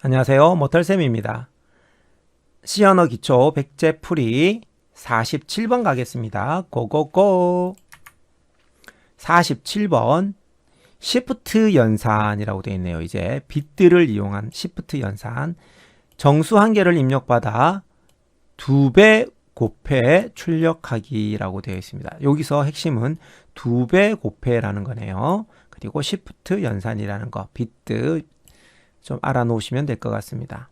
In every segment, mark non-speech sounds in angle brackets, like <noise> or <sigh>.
안녕하세요. 모털쌤입니다. 시언어 기초 백제 풀이 47번 가겠습니다. 고고고. 47번 시프트 연산이라고 되어 있네요. 이제 빗들을 이용한 시프트 연산. 정수 한 개를 입력받아 두 배 곱해 출력하기라고 되어 있습니다. 여기서 핵심은 두 배 곱해라는 거네요. 그리고 시프트 연산이라는 거, 빗드 좀 알아놓으시면 될 것 같습니다.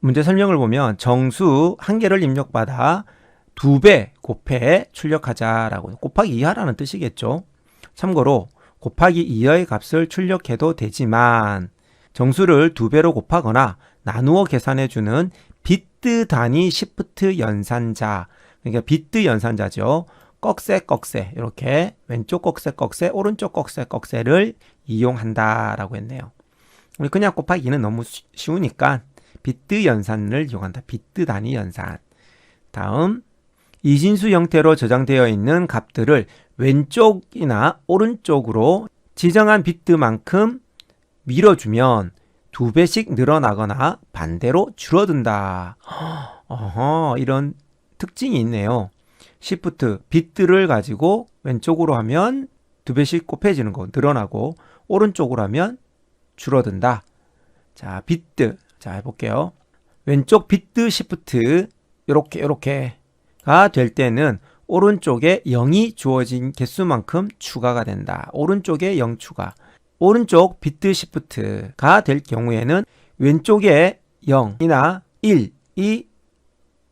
문제 설명을 보면 정수 한 개를 입력받아 두 배 곱해 출력하자라고 곱하기 2하라는 뜻이겠죠. 참고로 곱하기 2의 값을 출력해도 되지만 정수를 두 배로 곱하거나 나누어 계산해주는 비트 단위 시프트 연산자 그러니까 비트 연산자죠. 꺽쇠 꺽쇠 이렇게 왼쪽 꺽쇠 꺽쇠 오른쪽 꺽쇠 꺽쇠를 이용한다라고 했네요. 우리 그냥 곱하기는 너무 쉬우니까 비트 연산을 이용한다. 비트 단위 연산. 다음 이진수 형태로 저장되어 있는 값들을 왼쪽이나 오른쪽으로 지정한 비트만큼 밀어주면 두 배씩 늘어나거나 반대로 줄어든다. <gasps> 어허, 이런 특징이 있네요. 시프트 비트를 가지고 왼쪽으로 하면 두 배씩 곱해지는 거 늘어나고 오른쪽으로 하면 줄어든다. 자, 비트. 자, 해볼게요. 왼쪽 비트 시프트 요렇게 요렇게가 될 때는 오른쪽에 0이 주어진 개수만큼 추가가 된다. 오른쪽에 0 추가. 오른쪽 비트 시프트가 될 경우에는 왼쪽에 0이나 1이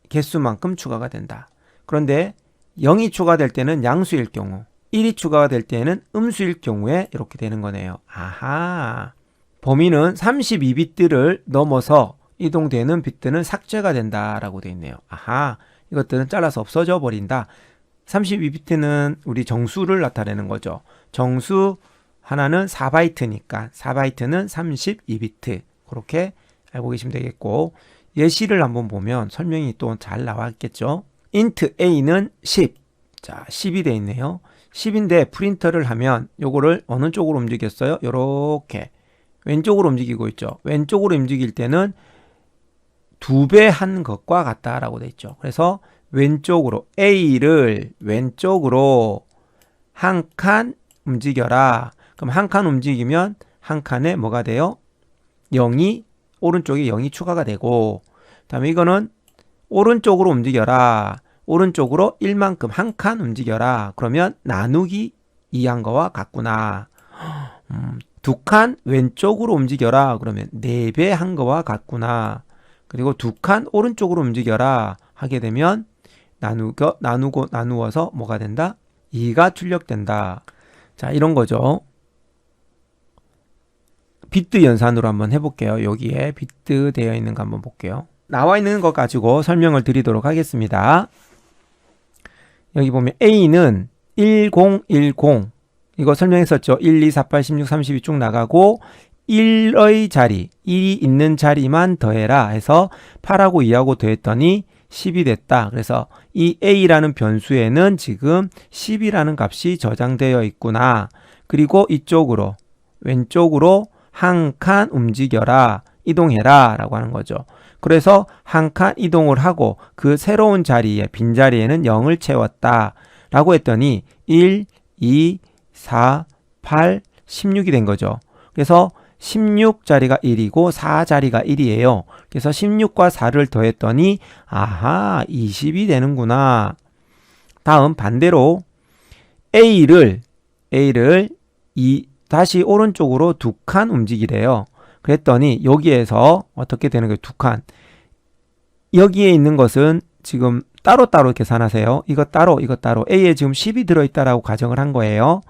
개수만큼 추가가 된다. 그런데 0이 추가될 때는 양수일 경우, 1이 추가가 될 때는 음수일 경우에 이렇게 되는 거네요. 아하. 범위는 32비트를 넘어서 이동되는 비트는 삭제가 된다라고 되어 있네요. 아하. 이것들은 잘라서 없어져 버린다. 32비트는 우리 정수를 나타내는 거죠. 정수 하나는 4바이트니까 4바이트는 32비트. 그렇게 알고 계시면 되겠고 예시를 한번 보면 설명이 또 잘 나와 있겠죠. int a는 10. 자, 10이 돼 있네요. 10인데 프린터를 하면 요거를 어느 쪽으로 움직였어요? 요렇게 왼쪽으로 움직이고 있죠. 왼쪽으로 움직일 때는 두 배 한 것과 같다라고 돼 있죠. 그래서 왼쪽으로 A를 왼쪽으로 한 칸 움직여라. 그럼 한 칸 움직이면 한 칸에 뭐가 돼요? 0이 오른쪽에 0이 추가가 되고 다음에 이거는 오른쪽으로 움직여라. 오른쪽으로 1만큼 한 칸 움직여라. 그러면 나누기 2한 거와 같구나. 음, 두 칸 왼쪽으로 움직여라. 그러면 4배 한 거와 같구나. 그리고 두 칸 오른쪽으로 움직여라. 하게 되면 나누고, 나누고, 나누어서 뭐가 된다? 2가 출력된다. 자, 이런 거죠. 비트 연산으로 한번 해볼게요. 여기에 비트 되어 있는 거 한번 볼게요. 나와 있는 것 가지고 설명을 드리도록 하겠습니다. 여기 보면 A는 1010 이거 설명했었죠. 1, 2, 4, 8, 16, 32 쭉 나가고 1의 자리, 1이 있는 자리만 더해라 해서 8하고 2하고 더했더니 10이 됐다. 그래서 이 A라는 변수에는 지금 10이라는 값이 저장되어 있구나. 그리고 이쪽으로 왼쪽으로 한 칸 움직여라. 이동해라 라고 하는 거죠. 그래서 한 칸 이동을 하고 그 새로운 자리에 빈자리에는 0을 채웠다 라고 했더니 1, 2, 4, 8, 16이 된 거죠. 그래서 16 자리가 1이고 4 자리가 1이에요. 그래서 16과 4를 더했더니 아하 20이 되는구나. 다음 반대로 A를 A를 이 다시 오른쪽으로 두 칸 움직이래요. 그랬더니 여기에서 어떻게 되는 거예요? 두 칸. 여기에 있는 것은 지금 따로따로 계산하세요. 이거 따로, 이거 따로. A에 지금 10이 들어있다라고 가정을 한 거예요.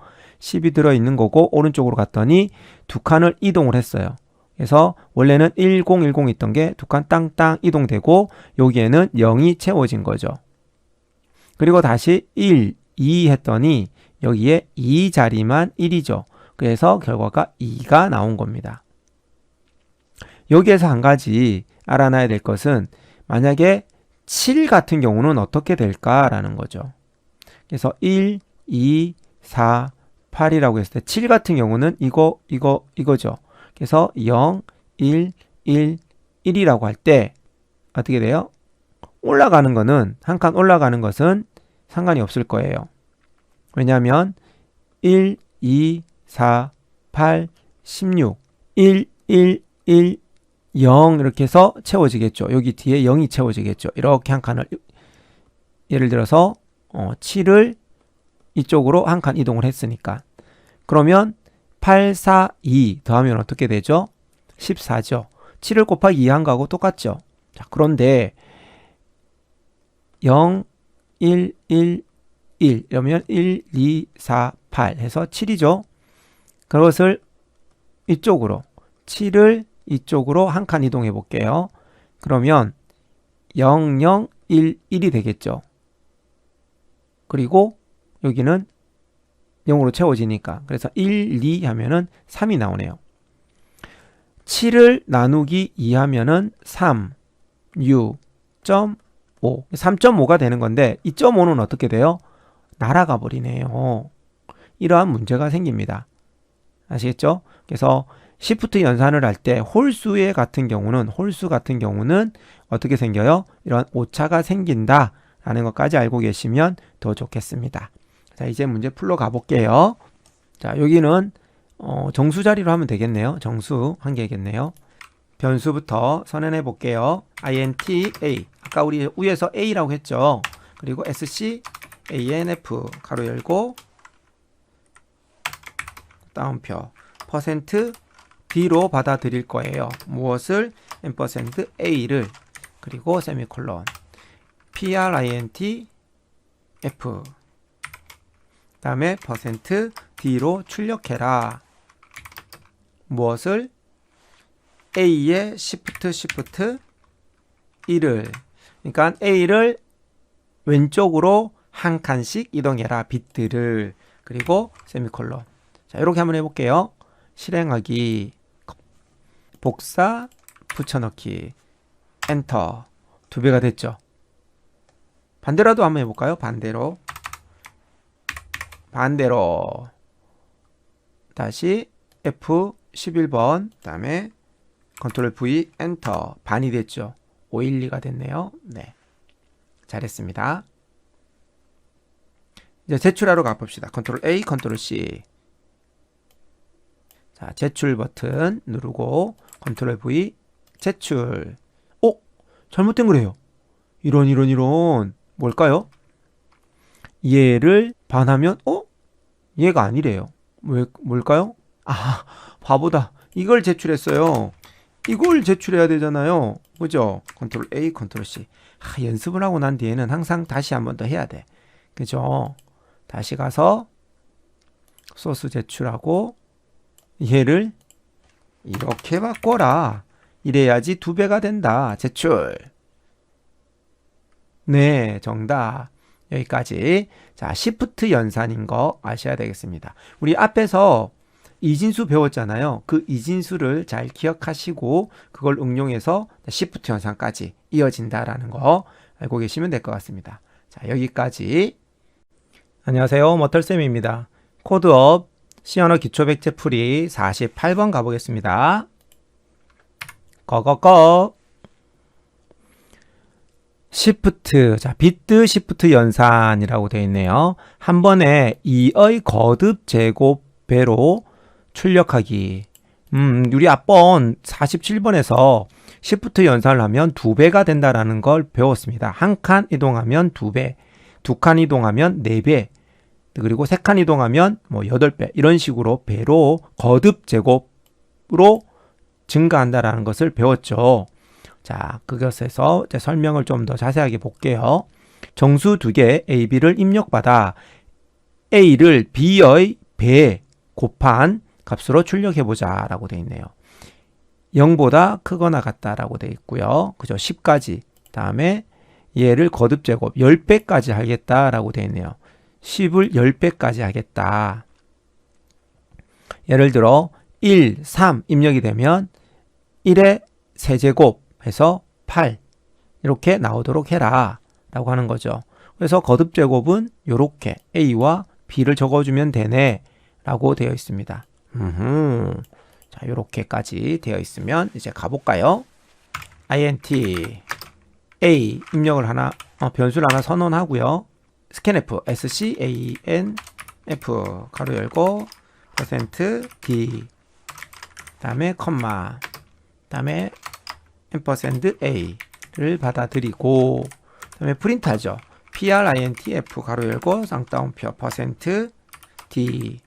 10이 들어있는 거고 오른쪽으로 갔더니 두 칸을 이동을 했어요. 그래서 원래는 1010 있던 게 두 칸 땅땅 이동되고 여기에는 0이 채워진 거죠. 그리고 다시 1, 2 했더니 여기에 2 자리만 1이죠. 그래서 결과가 2가 나온 겁니다. 여기에서 한 가지 알아놔야 될 것은 만약에 7 같은 경우는 어떻게 될까라는 거죠. 그래서 1, 2, 4, 8이라고 했을 때 7 같은 경우는 이거, 이거, 이거죠. 그래서 0, 1, 1, 1이라고 할 때 어떻게 돼요? 올라가는 거는 한 칸 올라가는 것은 상관이 없을 거예요. 왜냐하면 1, 2, 4, 8, 16, 1, 1, 1, 0 이렇게 해서 채워지겠죠. 여기 뒤에 0이 채워지겠죠. 이렇게 한 칸을 예를 들어서 어, 7을 이쪽으로 한 칸 이동을 했으니까 그러면 8, 4, 2 더하면 어떻게 되죠? 14죠. 7을 곱하기 2 한 거하고 똑같죠. 자, 그런데 0, 1, 1, 1 이러면 1, 2, 4, 8 해서 7이죠. 그것을 이쪽으로 7을 이쪽으로 한 칸 이동해 볼게요. 그러면 0, 0, 1, 1이 되겠죠. 그리고 여기는 0으로 채워지니까 그래서 1, 2 하면은 3이 나오네요. 7을 나누기 2 하면은 3, 6, 5. 3.5가 되는 건데 이 5는 어떻게 돼요? 날아가 버리네요. 이러한 문제가 생깁니다. 아시겠죠? 그래서 시프트 연산을 할 때 홀수의 같은 경우는 홀수 같은 경우는 어떻게 생겨요? 이런 오차가 생긴다 라는 것까지 알고 계시면 더 좋겠습니다. 자, 이제 문제 풀러 가볼게요. 자, 여기는 어, 정수 자리로 하면 되겠네요. 정수 한 개겠네요. 변수부터 선언해 볼게요. int a 아까 우리 위에서 a라고 했죠. 그리고 sc anf 가로 열고 다운표 퍼센트 d로 받아들일 거예요. 무엇을 앰퍼센드 a를 그리고 세미콜론 print f 다음에 퍼센트 d로 출력해라. 무엇을? A의 Shift Shift 1을 그러니까 A를 왼쪽으로 한 칸씩 이동해라 비트를 그리고 세미콜론. 자 이렇게 한번 해볼게요. 실행하기. 복사 붙여넣기. 엔터. 두 배가 됐죠? 반대로도 한번 해볼까요? 반대로 반대로 다시 F11번 다음에 컨트롤 V 엔터 반이 됐죠. 512가 됐네요. 네. 잘했습니다. 이제 제출하러 가봅시다. 컨트롤 A, 컨트롤 C. 자, 제출 버튼 누르고 컨트롤 V 제출. 어? 잘못된 거래요. 이런 이런 이런 뭘까요? 얘를 반하면 어? 얘가 아니래요. 왜 뭘까요? 아, 바보다. 이걸 제출했어요. 이걸 제출해야 되잖아요. 그죠? 컨트롤 A, 컨트롤 C. 아, 연습을 하고 난 뒤에는 항상 다시 한 번 더 해야 돼. 그죠? 다시 가서 소스 제출하고 얘를 이렇게 바꿔라. 이래야지 두 배가 된다. 제출. 네, 정답. 여기까지. 자, 시프트 연산인 거 아셔야 되겠습니다. 우리 앞에서 이진수 배웠잖아요. 그 이진수를 잘 기억하시고 그걸 응용해서 시프트 현상까지 이어진다라는 거 알고 계시면 될 것 같습니다. 자, 여기까지. 안녕하세요. 머털쌤입니다. 코드업 시언어 기초 백제 풀이 48번 가보겠습니다. 꺼꺼꺼 시프트, 자, 비트 시프트 연산이라고 되어 있네요. 한 번에 2의 거듭 제곱 배로 출력하기. 음, 우리 앞번 47번에서 시프트 연산을 하면 두 배가 된다라는 걸 배웠습니다. 한 칸 이동하면 두 배, 두 칸 이동하면 네 배, 그리고 세 칸 이동하면 뭐 여덟 배 이런 식으로 배로 거듭 제곱으로 증가한다라는 것을 배웠죠. 자, 그것에서 설명을 좀 더 자세하게 볼게요. 정수 두 개 A, B를 입력받아 A를 B의 배 곱한 값으로 출력해보자 라고 되어 있네요. 0보다 크거나 같다라고 되어 있고요. 그죠? 10까지. 다음에 얘를 거듭 제곱 10배까지 하겠다라고 되어 있네요. 10을 10배까지 하겠다. 예를 들어 1, 3 입력이 되면 1의 세제곱 해서 8 이렇게 나오도록 해라 라고 하는 거죠. 그래서 거듭 제곱은 이렇게 A와 B를 적어주면 되네 라고 되어 있습니다. 음흠. 자, 요렇게까지 되어 있으면 이제 가볼까요? int a 입력을 하나 어, 변수를 하나 선언하고요. scanf scan f 가로 열고 d 다음에 컴마 다음에 ampersand a를 받아들이고 다음에 프린트하죠. printf 가로 열고 쌍따옴표 퍼센트 d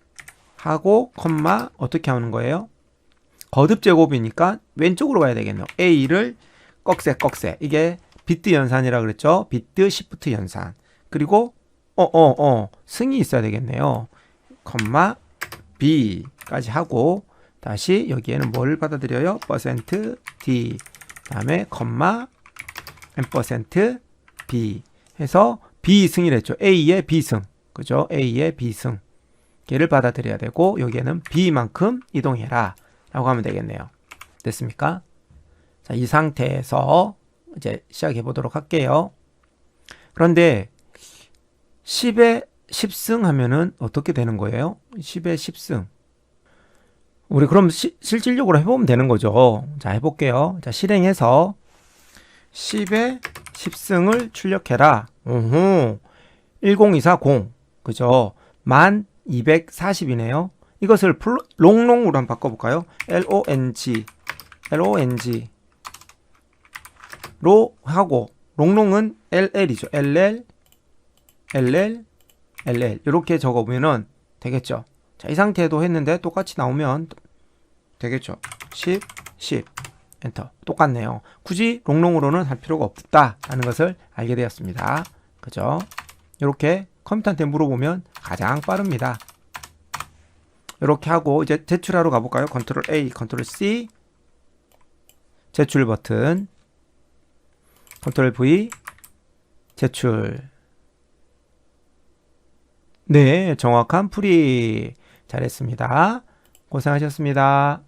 하고 컴마 어떻게 하는 거예요? 거듭 제곱이니까 왼쪽으로 가야 되겠네요. a를 꺽쇠 꺽쇠 이게 비트 연산이라 그랬죠. 비트 시프트 연산 그리고 어어어 승이 있어야 되겠네요. 컴마 b까지 하고 다시 여기에는 뭘 받아들여요? 퍼센트 d 다음에 컴마 m% b 해서 b승이랬죠. a의 b승 그죠? a의 b승 걔를 받아들여야 되고 여기에는 b만큼 이동해라 라고 하면 되겠네요. 됐습니까? 자, 이 상태에서 이제 시작해 보도록 할게요. 그런데 10에 10승 하면은 어떻게 되는 거예요? 10에 10승. 우리 그럼 시, 실질적으로 해보면 되는 거죠. 자, 해볼게요. 자, 실행해서 10에 10승을 출력해라. 오호. 10240. 그죠? 만 240이네요. 이것을 플로, 롱롱으로 한번 바꿔볼까요? long, long 로 하고 롱롱은 ll이죠. ll, ll, ll 이렇게 적어보면은 되겠죠. 자, 이 상태도 했는데 똑같이 나오면 되겠죠. 10, 10 엔터 똑같네요. 굳이 롱롱으로는 할 필요가 없다라는 것을 알게 되었습니다. 그죠? 이렇게 컴퓨터한테 물어보면 가장 빠릅니다. 이렇게 하고 이제 제출하러 가볼까요? 컨트롤 A, 컨트롤 C 제출 버튼 컨트롤 V 제출 네 정확한 풀이 잘했습니다. 고생하셨습니다